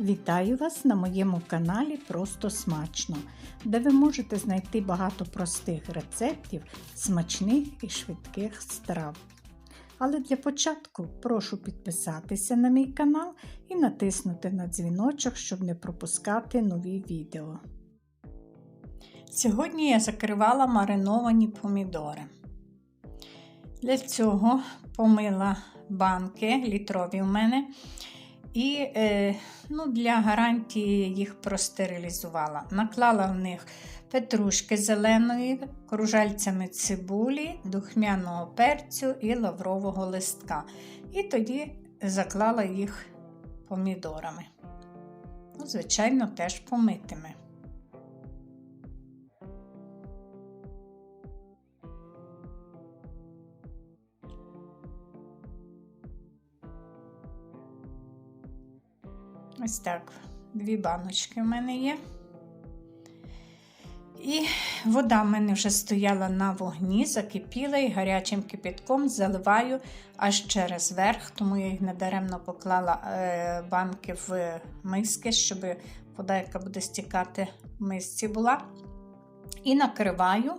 Вітаю вас на моєму каналі Просто Смачно, де ви можете знайти багато простих рецептів смачних і швидких страв. Але для початку прошу підписатися на мій канал і натиснути на дзвіночок, щоб не пропускати нові відео. Сьогодні я закривала мариновані помідори. Для цього помила банки літрові в мене. І е, ну, для гарантії їх простерилізувала. Наклала в них петрушки зеленої, кружальцями цибулі, духмяного перцю і лаврового листка. І тоді заклала їх помідорами. Ну, Звичайно, теж помитими. Ось так, дві баночки в мене є. І вода в мене вже стояла на вогні, закипіла і гарячим кипятком заливаю аж через верх, тому я їх недаремно поклала е, банки в миски, щоб вода, яка буде стікати в мисці була. І накриваю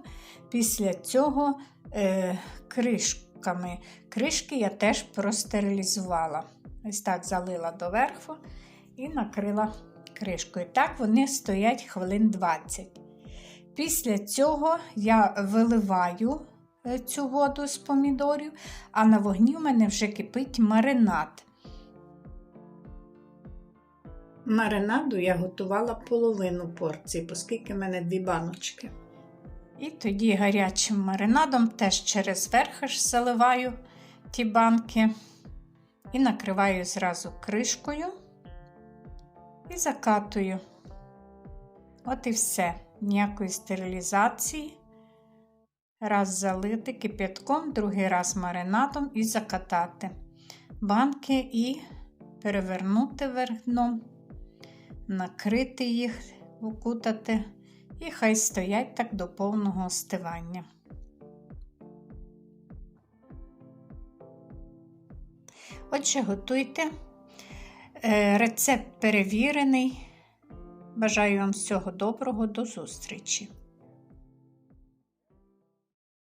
після цього е, кришками. Кришки я теж простерилізувала. Ось так залила доверху і накрила кришкою. Так вони стоять хвилин 20. Після цього я виливаю е, цю воду з помідорів, а на вогні в мене вже кипить маринад. Маринаду я готувала половину порції, оскільки в мене дві баночки. І тоді гарячим маринадом теж через верх заливаю ті банки і накриваю зразу кришкою і закатую. От і все. Ніякої стерилізації. Раз залити кип'ятком, другий раз маринадом і закатати банки і перевернути вверх дном, накрити їх, укутати, і хай стоять так до повного остивання. Отже, готуйте. Е, рецепт перевірений. Бажаю вам всього доброго, до зустрічі!